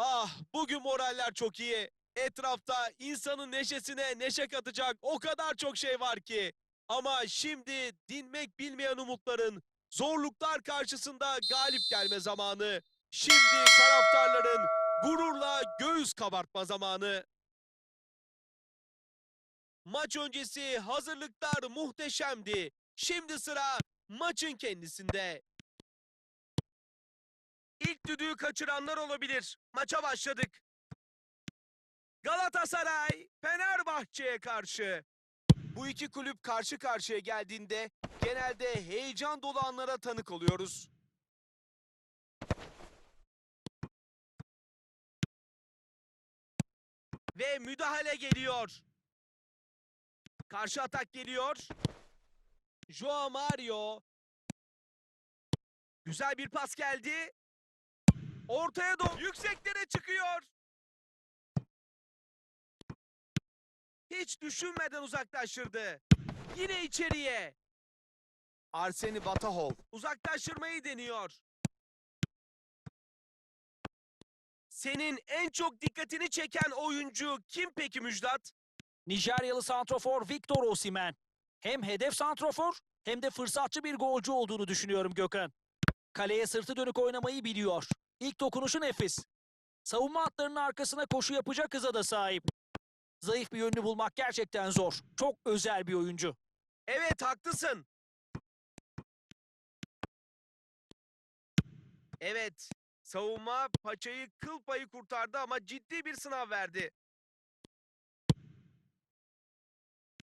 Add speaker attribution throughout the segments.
Speaker 1: Ah bugün moraller çok iyi. Etrafta insanın neşesine neşe katacak o kadar çok şey var ki. Ama şimdi dinmek bilmeyen umutların zorluklar karşısında galip gelme zamanı. Şimdi taraftarların gururla göğüs kabartma zamanı. Maç öncesi hazırlıklar muhteşemdi. Şimdi sıra maçın kendisinde. İlk düdüğü kaçıranlar olabilir. Maça başladık. Galatasaray Fenerbahçe'ye karşı. Bu iki kulüp karşı karşıya geldiğinde genelde heyecan dolu anlara tanık oluyoruz. Ve müdahale geliyor. Karşı atak geliyor. Joao Mario. Güzel bir pas geldi. Ortaya doğru yükseklere çıkıyor. Hiç düşünmeden uzaklaştırdı. Yine içeriye. Arseni Batahov uzaklaştırmayı deniyor. Senin en çok dikkatini çeken oyuncu kim peki Müjdat?
Speaker 2: Nijeryalı santrofor Victor Osimhen. Hem hedef santrofor hem de fırsatçı bir golcü olduğunu düşünüyorum Gökhan. Kaleye sırtı dönük oynamayı biliyor. İlk dokunuşu nefis. Savunma hatlarının arkasına koşu yapacak hıza da sahip. Zayıf bir yönünü bulmak gerçekten zor. Çok özel bir oyuncu.
Speaker 1: Evet haklısın. Evet. Savunma paçayı kıl payı kurtardı ama ciddi bir sınav verdi.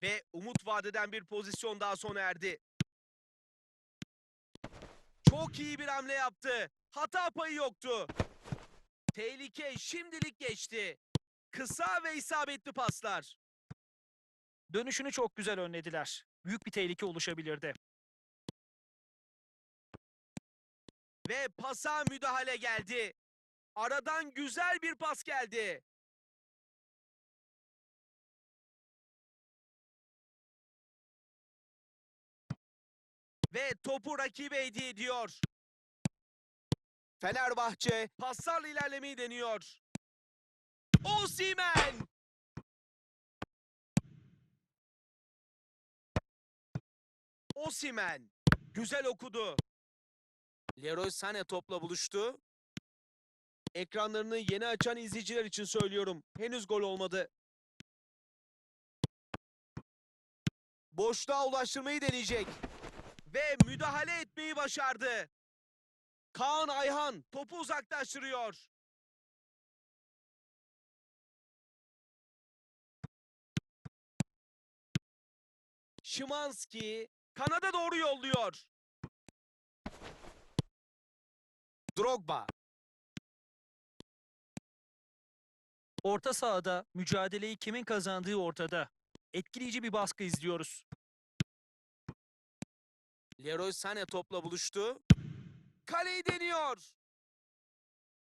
Speaker 1: Ve umut vadeden bir pozisyon daha sona erdi. Çok iyi bir hamle yaptı. Hata payı yoktu. Tehlike şimdilik geçti. Kısa ve isabetli paslar.
Speaker 2: Dönüşünü çok güzel önlediler. Büyük bir tehlike oluşabilirdi.
Speaker 1: Ve pasa müdahale geldi. Aradan güzel bir pas geldi. Ve topu rakibe hediye ediyor. Fenerbahçe paslarla ilerlemeyi deniyor. Osimhen! Osimhen güzel okudu. Leroy Sané topla buluştu. Ekranlarını yeni açan izleyiciler için söylüyorum. Henüz gol olmadı. Boşluğa ulaştırmayı deneyecek. Ve müdahale etmeyi başardı. Kaan Ayhan topu uzaklaştırıyor. Şimanski kanada doğru yolluyor. Drogba.
Speaker 2: Orta sahada mücadeleyi kimin kazandığı ortada. Etkileyici bir baskı izliyoruz.
Speaker 1: Leroy Sané topla buluştu. Kaleyi deniyor.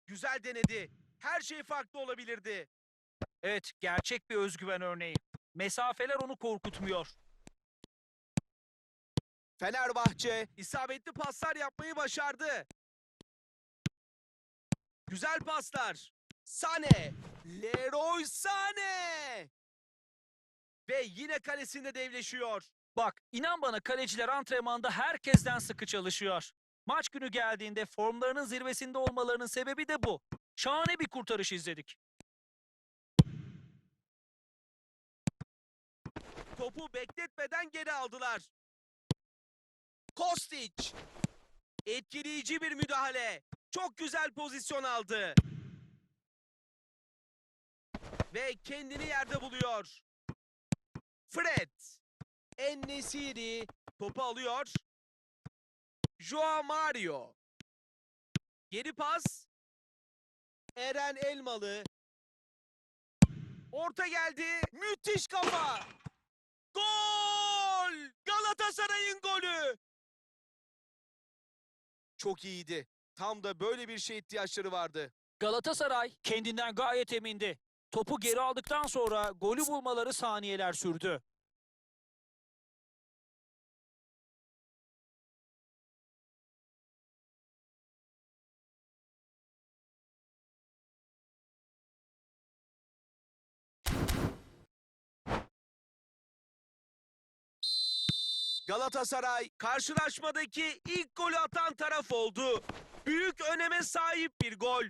Speaker 1: Güzel denedi. Her şey farklı olabilirdi.
Speaker 2: Evet, gerçek bir özgüven örneği. Mesafeler onu korkutmuyor.
Speaker 1: Fenerbahçe isabetli paslar yapmayı başardı. Güzel paslar. Sane. Leroy Sane. Ve yine kalesinde devleşiyor.
Speaker 2: Bak, inan bana kaleciler antrenmanda herkesten sıkı çalışıyor. Maç günü geldiğinde formlarının zirvesinde olmalarının sebebi de bu. Şahane bir kurtarış izledik.
Speaker 1: Topu bekletmeden geri aldılar. Kostic. Etkileyici bir müdahale. Çok güzel pozisyon aldı. Ve kendini yerde buluyor. Fred. En-Nesyri topu alıyor. Joao Mario. Geri pas. Eren Elmalı. Orta geldi. Müthiş kafa. Gol! Galatasaray'ın golü. Çok iyiydi. Tam da böyle bir şey ihtiyaçları vardı.
Speaker 2: Galatasaray kendinden gayet emindi. Topu geri aldıktan sonra golü bulmaları saniyeler sürdü.
Speaker 1: Galatasaray karşılaşmadaki ilk golü atan taraf oldu. Büyük öneme sahip bir gol.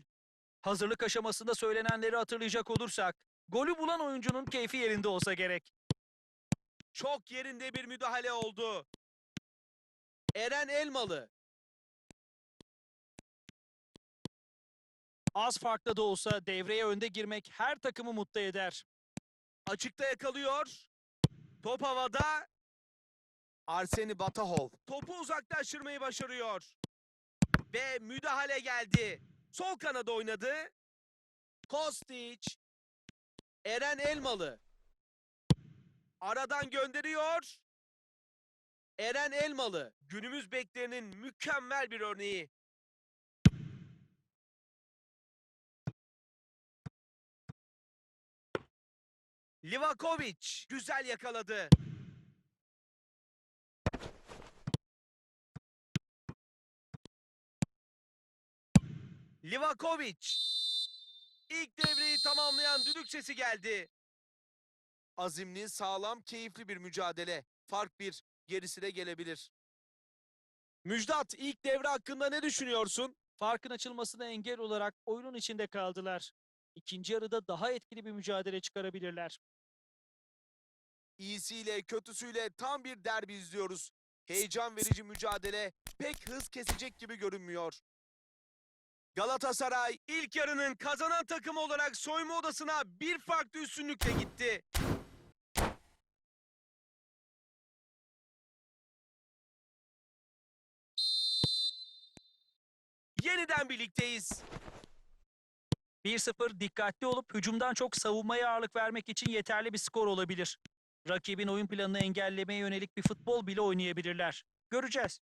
Speaker 2: Hazırlık aşamasında söylenenleri hatırlayacak olursak, golü bulan oyuncunun keyfi yerinde olsa gerek.
Speaker 1: Çok yerinde bir müdahale oldu. Eren Elmalı
Speaker 2: Az farklı da olsa devreye önde girmek her takımı mutlu eder.
Speaker 1: açıkta yakalıyor. Top havada. Arseni Batahov topu uzaklaştırmayı başarıyor. Ve müdahale geldi. Sol kanada oynadı. Kostić. Eren Elmalı. Aradan gönderiyor. Eren Elmalı günümüz beklerinin mükemmel bir örneği. Livakovic güzel yakaladı. Livakovic ilk devreyi tamamlayan düdük sesi geldi. Azimli, sağlam, keyifli bir mücadele. Fark bir, gerisi de gelebilir. Müjdat, ilk devre hakkında ne düşünüyorsun?
Speaker 2: Farkın açılmasına engel olarak oyunun içinde kaldılar. İkinci yarıda daha etkili bir mücadele çıkarabilirler.
Speaker 1: İyisiyle, kötüsüyle tam bir derbi izliyoruz. Heyecan verici mücadele pek hız kesecek gibi görünmüyor. Galatasaray ilk yarının kazanan takımı olarak soyma odasına bir farklı üstünlükle gitti. Yeniden birlikteyiz.
Speaker 2: 1-0 dikkatli olup hücumdan çok savunmaya ağırlık vermek için yeterli bir skor olabilir. Rakibin oyun planını engellemeye yönelik bir futbol bile oynayabilirler. Göreceğiz.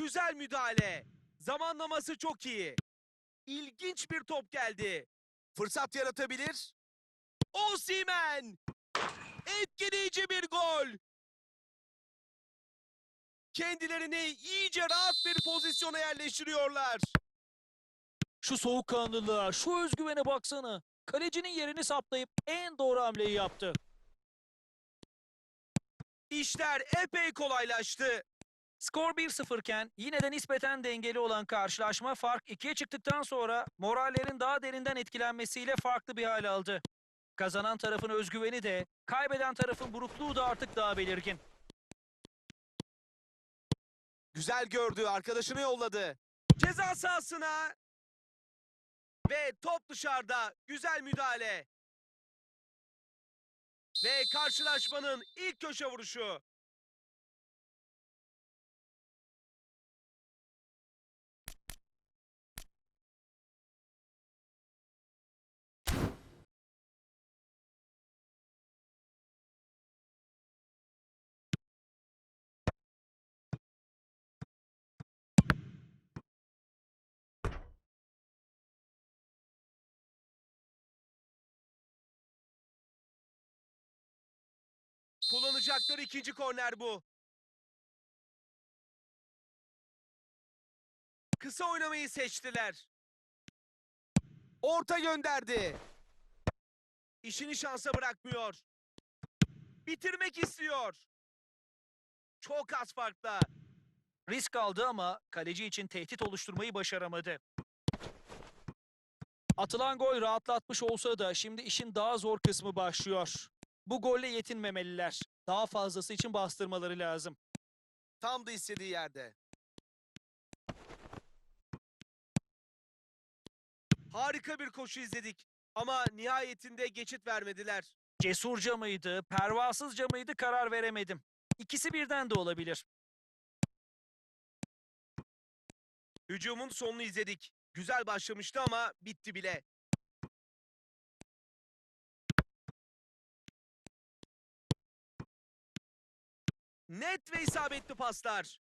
Speaker 1: Güzel müdahale. Zamanlaması çok iyi. İlginç bir top geldi. Fırsat yaratabilir. Osimhen! Etkileyici bir gol. Kendilerini iyice rahat bir pozisyona yerleştiriyorlar.
Speaker 2: Şu soğukkanlılığa, şu özgüvene baksana. Kalecinin yerini saptayıp en doğru hamleyi yaptı.
Speaker 1: İşler epey kolaylaştı.
Speaker 2: Skor 1-0 iken yine de nispeten dengeli olan karşılaşma fark 2'ye çıktıktan sonra morallerin daha derinden etkilenmesiyle farklı bir hal aldı. Kazanan tarafın özgüveni de, kaybeden tarafın burukluğu da artık daha belirgin.
Speaker 1: Güzel gördü, arkadaşını yolladı. Ceza sahasına. Ve top dışarıda. Güzel müdahale. Ve karşılaşmanın ilk köşe vuruşu. Kullanacakları ikinci korner bu. Kısa oynamayı seçtiler. Orta gönderdi. İşini şansa bırakmıyor. Bitirmek istiyor. Çok az farkla.
Speaker 2: Risk aldı ama kaleci için tehdit oluşturmayı başaramadı. Atılan gol rahatlatmış olsa da şimdi işin daha zor kısmı başlıyor. Bu golle yetinmemeliler. Daha fazlası için bastırmaları lazım.
Speaker 1: Tam da istediği yerde. Harika bir koşu izledik. Ama nihayetinde geçit vermediler.
Speaker 2: Cesurca mıydı, pervasızca mıydı karar veremedim. İkisi birden de olabilir.
Speaker 1: Hücumun sonunu izledik. Güzel başlamıştı ama bitti bile. Net ve isabetli paslar.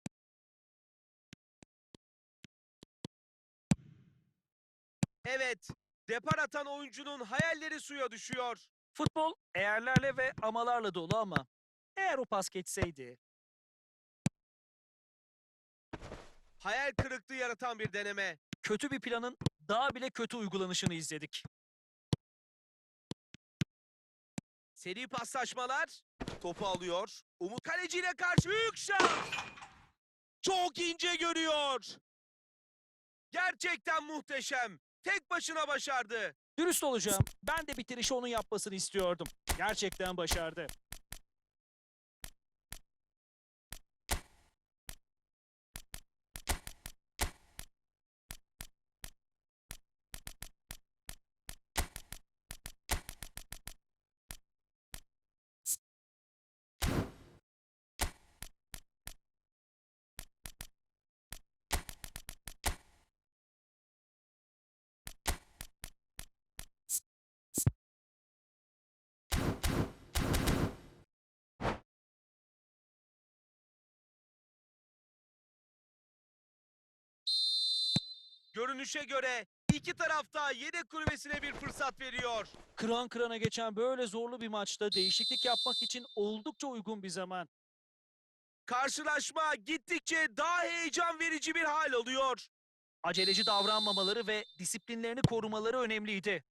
Speaker 1: Evet, depar atan oyuncunun hayalleri suya düşüyor.
Speaker 2: Futbol eğerlerle ve amalarla dolu ama eğer o pas geçseydi
Speaker 1: Hayal kırıklığı yaratan bir deneme.
Speaker 2: kötü bir planın daha bile kötü uygulanışını izledik.
Speaker 1: Seri paslaşmalar. Topu alıyor. Umut kaleciyle karşı büyük şans. Çok ince görüyor. Gerçekten muhteşem. Tek başına başardı.
Speaker 2: Dürüst olacağım. Ben de bitirişi onun yapmasını istiyordum. Gerçekten başardı.
Speaker 1: Görünüşe göre iki tarafta yedek kulübesine bir fırsat veriyor.
Speaker 2: Kıran kırana geçen böyle zorlu bir maçta değişiklik yapmak için oldukça uygun bir zaman.
Speaker 1: Karşılaşma gittikçe daha heyecan verici bir hal alıyor.
Speaker 2: Aceleci davranmamaları ve disiplinlerini korumaları önemliydi.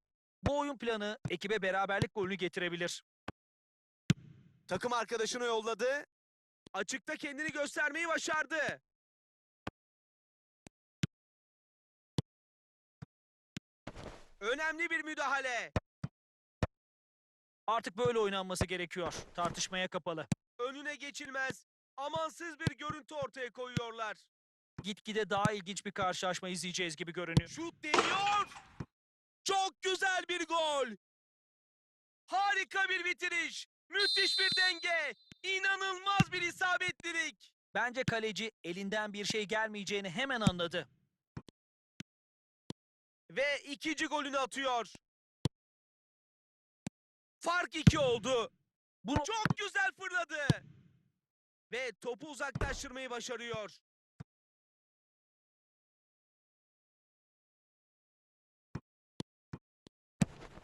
Speaker 2: Bu oyun planı ekibe beraberlik golünü getirebilir.
Speaker 1: Takım arkadaşını yolladı. Açıkta kendini göstermeyi başardı. Önemli bir müdahale.
Speaker 2: Artık böyle oynanması gerekiyor. Tartışmaya kapalı.
Speaker 1: Önüne geçilmez. Amansız bir görüntü ortaya koyuyorlar.
Speaker 2: Gitgide daha ilginç bir karşılaşma izleyeceğiz gibi görünüyor.
Speaker 1: Şut deniyor. Çok güzel bir gol. Harika bir bitiriş. Müthiş bir denge. İnanılmaz bir isabetlilik.
Speaker 2: Bence kaleci elinden bir şey gelmeyeceğini hemen anladı.
Speaker 1: Ve ikinci golünü atıyor. Fark iki oldu.
Speaker 2: Bunu
Speaker 1: Çok güzel fırladı. Ve topu uzaklaştırmayı başarıyor.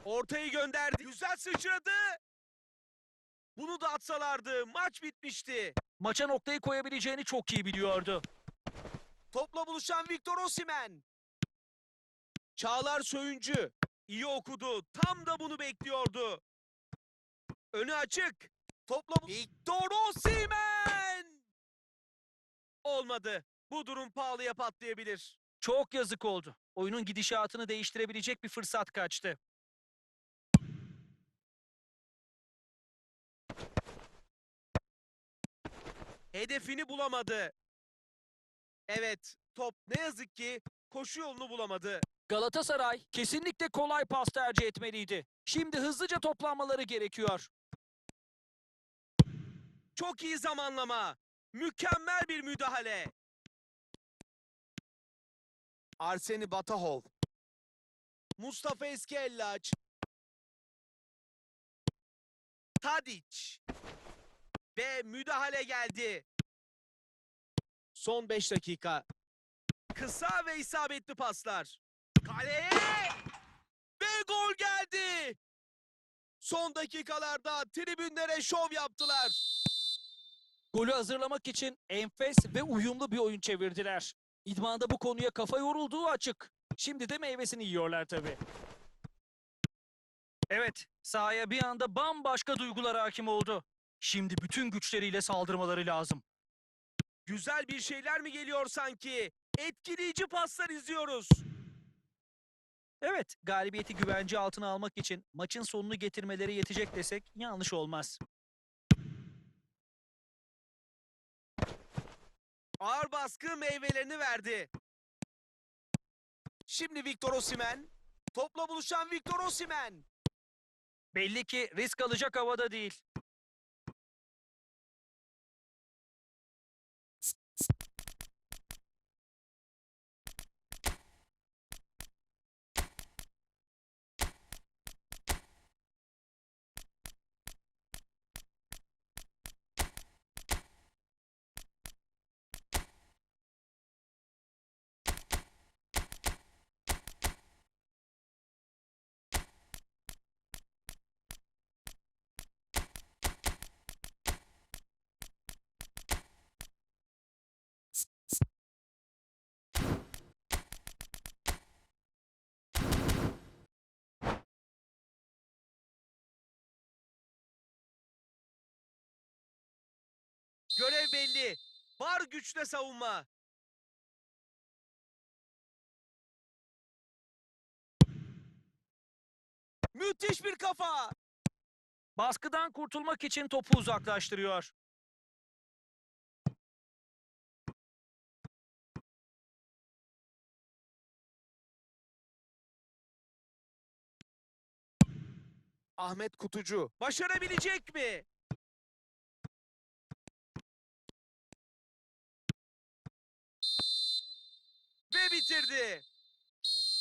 Speaker 1: Ortayı gönderdi. Güzel sıçradı. Bunu da atsalardı maç bitmişti.
Speaker 2: maça noktayı koyabileceğini çok iyi biliyordu.
Speaker 1: Topla buluşan Victor Osimhen. Çağlar Söyüncü. iyi okudu. Tam da bunu bekliyordu. Önü açık. Topla Victor Osimhen! Olmadı. Bu durum pahalıya patlayabilir.
Speaker 2: Çok yazık oldu. Oyunun gidişatını değiştirebilecek bir fırsat kaçtı.
Speaker 1: Hedefini bulamadı. Evet, top ne yazık ki koşu yolunu bulamadı.
Speaker 2: Galatasaray kesinlikle kolay pas tercih etmeliydi. Şimdi hızlıca toplanmaları gerekiyor.
Speaker 1: Çok iyi zamanlama. Mükemmel bir müdahale. Arseni Batahov. Mustafa Eskellaç. Tadic. Ve müdahale geldi. Son 5 dakika. Kısa ve isabetli paslar. Kaleye! Ve gol geldi. Son dakikalarda tribünlere şov yaptılar.
Speaker 2: Golü hazırlamak için enfes ve uyumlu bir oyun çevirdiler. İdmanda bu konuya kafa yorulduğu açık. Şimdi de meyvesini yiyorlar tabii. Evet, sahaya bir anda bambaşka duygular hakim oldu. Şimdi bütün güçleriyle saldırmaları lazım.
Speaker 1: Güzel bir şeyler mi geliyor sanki? Etkileyici paslar izliyoruz.
Speaker 2: Evet, galibiyeti güvence altına almak için maçın sonunu getirmeleri yetecek desek yanlış olmaz.
Speaker 1: Ağır baskı meyvelerini verdi. Şimdi Victor Osimhen. Topla buluşan Victor Osimhen.
Speaker 2: Belli ki risk alacak havada değil.
Speaker 1: Var güçle savunma. Müthiş bir kafa.
Speaker 2: Baskıdan kurtulmak için topu uzaklaştırıyor.
Speaker 1: Ahmet Kutucu başarabilecek mi? Bitirdi.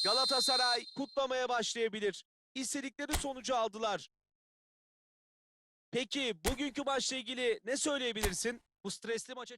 Speaker 1: Galatasaray kutlamaya başlayabilir. İstedikleri sonucu aldılar. Peki bugünkü maçla ilgili ne söyleyebilirsin?
Speaker 2: Bu stresli maça